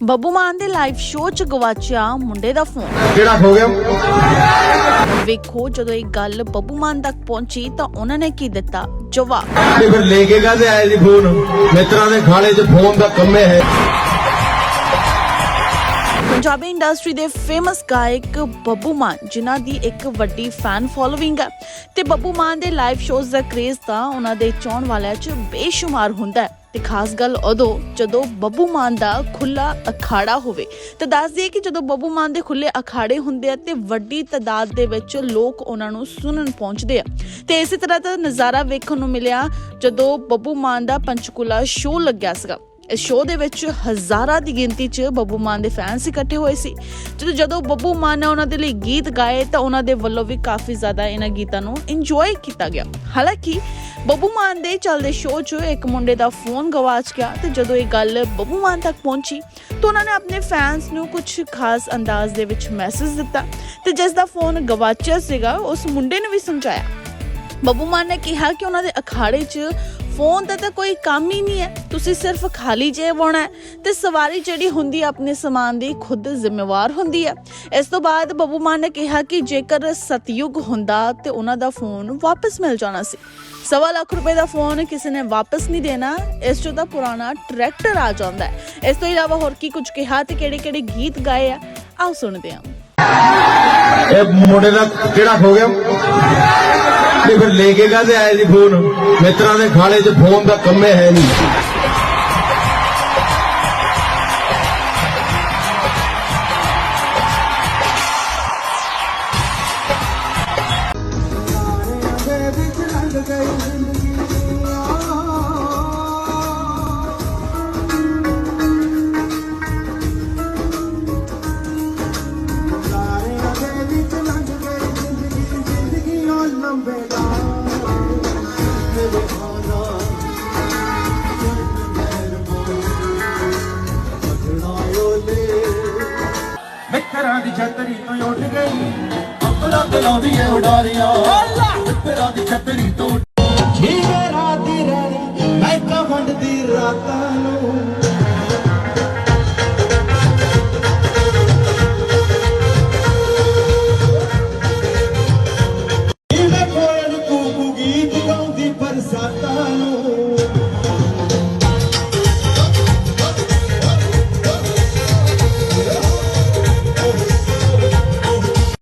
ਬੱਬੂ ਮਾਨ ਦੇ live show 'ਚ ਗਵਾਚਿਆ ਮੁੰਡੇ ਦਾ ਫੋਨ ਕਿਹੜਾ ਖੋ ਗਿਆ? ਵੇਖੋ ਜਦੋਂ ਇਹ ਗੱਲ ਬੱਬੂ ਮਾਨ ਤੱਕ ਪਹੁੰਚੀ ਤਾਂ ਉਹਨਾਂ ਨੇ ਕੀ ਦਿੱਤਾ? ਜਵਾਬ। ਤੇ ਫਿਰ ਲੈ ਕੇ ਕਾਹਦੇ ਆਏ ਜੀ ਫੋਨ ਮਿੱਤਰਾਂ ਦੇ ਖਾਲੇ 'ਚ ਫੋਨ ਦਾ ਕੰਮੇ ਹੈ। ਪੰਜਾਬੀ ਇੰਡਸਟਰੀ ਦੇ ਫੇਮਸ ਗਾਇਕ ਬੱਬੂ ਮਾਨ, ਜਿਨ੍ਹਾਂ ਦੀ ਇੱਕ ਵੱਡੀ ਫੈਨ ਫੋਲੋਇੰਗ ਹੈ। ਤੇ ਬੱਬੂ ਮਾਨ ਦੇ ਲਾਈਵ ਸ਼ੋਜ਼ ਦਾ ਕ੍ਰੇਜ਼ ਤਾਂ ਉਹਨਾਂ ਦੇ ਚਾਹਣ ਵਾਲਿਆਂ 'ਚ ਬੇਸ਼ੁਮਾਰ ਹੁੰਦਾ ਹੈ। ਤੇ ਖਾਸ ਗੱਲ ਉਦੋਂ ਜਦੋਂ ਬੱਬੂ ਮਾਨ ਦਾ ਖੁੱਲਾ ਅਖਾੜਾ ਹੋਵੇ। ਤੇ ਦੱਸ ਦਈਏ ਕਿ ਜਦੋਂ ਬੱਬੂ ਮਾਨ ਦੇ ਖੁੱਲੇ ਅਖਾੜੇ ਹੁੰਦੇ ਆ ਤੇ ਵੱਡੀ ਤਾਦਾਦ ਦੇ ਵਿੱਚ ਲੋਕ ਉਹਨਾਂ ਨੂੰ ਸੁਣਨ ਪਹੁੰਚਦੇ ਆ। ਤੇ ਇਸੇ ਤਰ੍ਹਾਂ ਦਾ ਨਜ਼ਾਰਾ ਵੇਖਣ ਨੂੰ ਮਿਲਿਆ ਜਦੋਂ ਬੱਬੂ ਮਾਨ ਦਾ ਪੰਚਕੂਲਾ ਸ਼ੋਅ ਲੱਗਿਆ ਸੀਗਾ। ਇਸ ਸ਼ੋਅ ਦੇ ਵਿੱਚ ਹਜ਼ਾਰਾਂ ਦੀ ਗਿਣਤੀ 'ਚ ਬੱਬੂ ਮਾਨ ਦੇ ਫੈਨਸ ਇਕੱਠੇ ਹੋਏ ਸੀ। ਜਦੋਂ ਜਦੋਂ ਬੱਬੂ ਮਾਨ ਨੇ ਉਹਨਾਂ ਦੇ ਲਈ ਗੀਤ ਗਾਏ ਤਾਂ ਉਹਨਾਂ ਦੇ ਵੱਲੋਂ ਵੀ ਕਾਫੀ ਜ਼ਿਆਦਾ ਇਹਨਾਂ ਗੀਤਾਂ ਨੂੰ ਇੰਜੋਏ ਕੀਤਾ ਗਿਆ। ਹਾਲਾਂਕਿ ਬੱਬੂ ਮਾਨ ਦੇ ਚੱਲਦੇ ਸ਼ੋਅ 'ਚ ਇੱਕ ਮੁੰਡੇ ਦਾ ਫੋਨ ਗਵਾਚ ਗਿਆ ਤੇ ਜਦੋਂ ਇਹ ਗੱਲ ਬੱਬੂ ਮਾਨ ਤੱਕ ਪਹੁੰਚੀ ਤਾਂ ਉਹਨਾਂ ਨੇ ਆਪਣੇ ਫੈਨਸ ਨੂੰ ਕੁਝ ਖਾਸ ਅੰਦਾਜ਼ ਦੇ ਵਿੱਚ ਮੈਸੇਜ ਦਿੱਤਾ ਤੇ ਜਿਸ ਦਾ ਫੋਨ ਗਵਾਚਿਆ ਸੀਗਾ, ਉਸ ਮੁੰਡੇ ਨੂੰ ਵੀ ਸਮਝਾਇਆ। ਬੱਬੂ ਮਾਨ ਨੇ ਕਿਹਾ ਕਿ ਉਹਨਾਂ ਦੇ ਅਖਾੜੇ 'ਚ ਫੋਨ ਦਾ ਤਾਂ ਕੋਈ ਕੰਮ ਹੀ ਨਹੀਂ ਹੈ। ਤੁਸੀਂ ਸਿਰਫ ਖਾਲੀ ਜੇਬ ਹੋਣਾ ਤੇ ਸਵਾਰੀ ਜਿਹੜੀ ਹੁੰਦੀ ਹੈ ਆਪਣੇ ਸਮਾਨ ਦੀ ਖੁਦ ਜ਼ਿੰਮੇਵਾਰ ਹੁੰਦੀ ਹੈ। ਇਸ ਤੋਂ ਬਾਅਦ ਬੱਬੂ ਮਾਨ ਨੇ ਕਿਹਾ ਕਿ ਜੇਕਰ ਸਤਯੁਗ ਹੁੰਦਾ ਤੇ ਉਹਨਾਂ ਦਾ ਫੋਨ ਵਾਪਸ ਮਿਲ ਜਾਣਾ ਸੀ। ਸਵਾ ਲੱਖ ਰੁਪਏ ਦਾ ਫੋਨ ਕਿਸੇ ਨੇ ਵਾਪਸ ਨਹੀਂ ਦੇਣਾ, ਇਸ ਚੋਂ ਤਾਂ ਪੁਰਾਣਾ ਟਰੈਕਟਰ ਆ ਜਾਂਦਾ ਹੈ। ਇਸ ਤੋਂ ਇਲਾਵਾ ਹੋਰ ਕੀ ਕੁਝ ਕਿਹਾ ਤੇ ਕਿਹੜੇ ਕਿਹੜੇ ਗੀਤ ਗਾਏ ਆ, ਆਓ ਸੁਣਦੇ ਹਾਂ। ਇਹ ਮੁੰਡੇ ਦਾ ਕਿਹੜਾ ਖੋ ਗਿਆ? ਤੇ ਫਿਰ ਲੈ ਕੇ ਕਾਹਦੇ ਆਏ ਜੀ ਫੋਨ? ਮਿੱਤਰਾਂ ਦੇ ਖਾਲੇ 'ਚ ਫੋਨ ਦਾ ਕੰਮੇ ਹੈ ਨਹੀਂ। ਮਿੱਤਰਾਂ ਦੀ ਛਤਰੀ ਤੋਂ ਉੱਡ ਗਈ। ਅੱਪਲਾ ਲਾਉਂਦੀ ਏ ਉਡਾਰੀਆਂ। ਮਿੱਤਰਾਂ ਦੀ ਛਤਰੀ ਤੋਂ ਹੈ ਰਾਤ ਦੀ ਰਾਣੀ ਮੈਂ ਕਮੰਡ ਦੀ ਰਾਤਾਂ? Satanás.